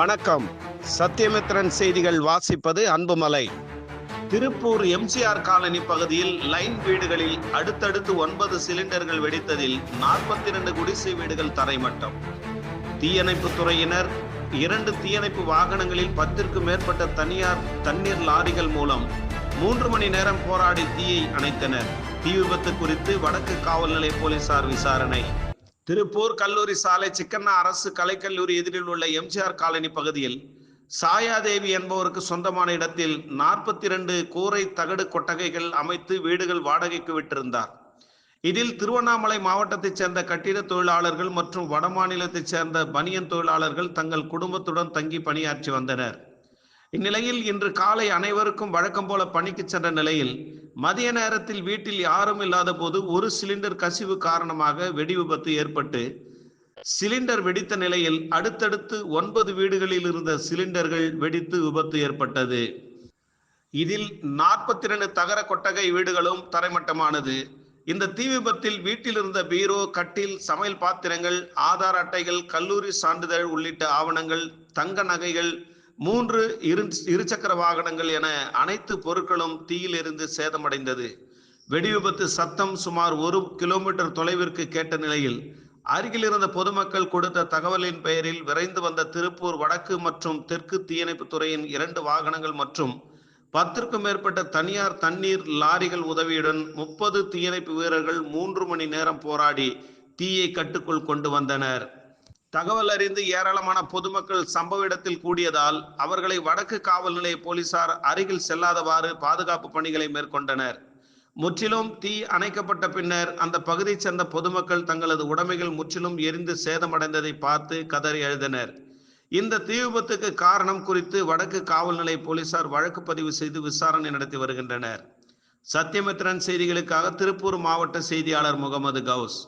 வணக்கம். சத்தியமித்ரன் செய்திகள் வாசிப்பது அன்புமலை. திருப்பூர் எம்ஜிஆர் காலனி பகுதியில் லைன் வீடுகளில் அடுத்தடுத்து ஒன்பது சிலிண்டர்கள் வெடித்ததில் நாற்பத்தி இரண்டு குடிசை வீடுகள் தரைமட்டம். தீயணைப்பு துறையினர் இரண்டு தீயணைப்பு வாகனங்களில் பத்திற்கும் மேற்பட்ட தனியார் தண்ணீர் லாரிகள் மூலம் மூன்று மணி நேரம் போராடி தீயை அணைத்தனர். தீ விபத்து குறித்து வடக்கு காவல் நிலைய போலீசார் விசாரணை. திருப்பூர் கல்லூரி சாலை சிக்கண்ணா அரசு கலைக்கல்லூரி எதிரில் உள்ள எம்ஜிஆர் காலனி பகுதியில் சாயாதேவி என்பவருக்கு சொந்தமான இடத்தில் நாற்பத்தி இரண்டு கூரை தகடு கொட்டகைகள் அமைத்து வீடுகள் வாடகைக்கு விட்டிருந்தார். இதில் திருவண்ணாமலை மாவட்டத்தைச் சேர்ந்த கட்டிட தொழிலாளர்கள் மற்றும் வடமாநிலத்தைச் சேர்ந்த பனியன் தொழிலாளர்கள் தங்கள் குடும்பத்துடன் தங்கி பணியாற்றி வந்தனர். இந்நிலையில் இன்று காலை அனைவருக்கும் வழக்கம் போல பணிக்கு சென்ற நிலையில் மதிய நேரத்தில் வீட்டில் யாரும் இல்லாத போது ஒரு சிலிண்டர் கசிவு காரணமாக வெடி விபத்து ஏற்பட்டு சிலிண்டர் வெடித்த நிலையில் அடுத்தடுத்து ஒன்பது வீடுகளில் இருந்த சிலிண்டர்கள் வெடித்து விபத்து ஏற்பட்டது. இதில் நாற்பத்தி ரெண்டு தகர கொட்டகை வீடுகளும் தரைமட்டமானது. இந்த தீ விபத்தில் வீட்டில் இருந்த பீரோ கட்டில் சமையல் பாத்திரங்கள் ஆதார் அட்டைகள் கல்லூரி சான்றிதழ் உள்ளிட்ட ஆவணங்கள் தங்க நகைகள் மூன்று இரு இருசக்கர வாகனங்கள் என அனைத்து பொருட்களும் தீயிலிருந்து சேதமடைந்தது. வெடி விபத்து சத்தம் சுமார் ஒரு கிலோமீட்டர் தொலைவிற்கு கேட்ட நிலையில் அருகில் இருந்த பொதுமக்கள் கொடுத்த தகவலின் பெயரில் விரைந்து வந்த திருப்பூர் வடக்கு மற்றும் தெற்கு தீயணைப்பு துறையின் இரண்டு வாகனங்கள் மற்றும் பத்திற்கும் மேற்பட்ட தனியார் தண்ணீர் லாரிகள் உதவியுடன் முப்பது தீயணைப்பு வீரர்கள் மூன்று மணி நேரம் போராடி தீயை கட்டுக்குள் கொண்டு வந்தனர். தகவல் அறிந்து ஏராளமான பொதுமக்கள் சம்பவ இடத்தில் கூடியதால் அவர்களை வடக்கு காவல் நிலைய போலீசார் அருகில் செல்லாதவாறு பாதுகாப்பு பணிகளை மேற்கொண்டனர். முற்றிலும் தீ அணைக்கப்பட்ட பின்னர் அந்த பகுதியைச் சேர்ந்த பொதுமக்கள் தங்களது உடைமைகள் முற்றிலும் எரிந்து சேதமடைந்ததை பார்த்து கதறி எழுதினர் இந்த தீ விபத்துக்கு காரணம் குறித்து வடக்கு காவல் நிலைய போலீசார் வழக்கு பதிவு செய்து விசாரணை நடத்தி வருகின்றனர். சத்தியமித்ரன் செய்திகளுக்காக திருப்பூர் மாவட்ட செய்தியாளர் முகமது கவுஸ்.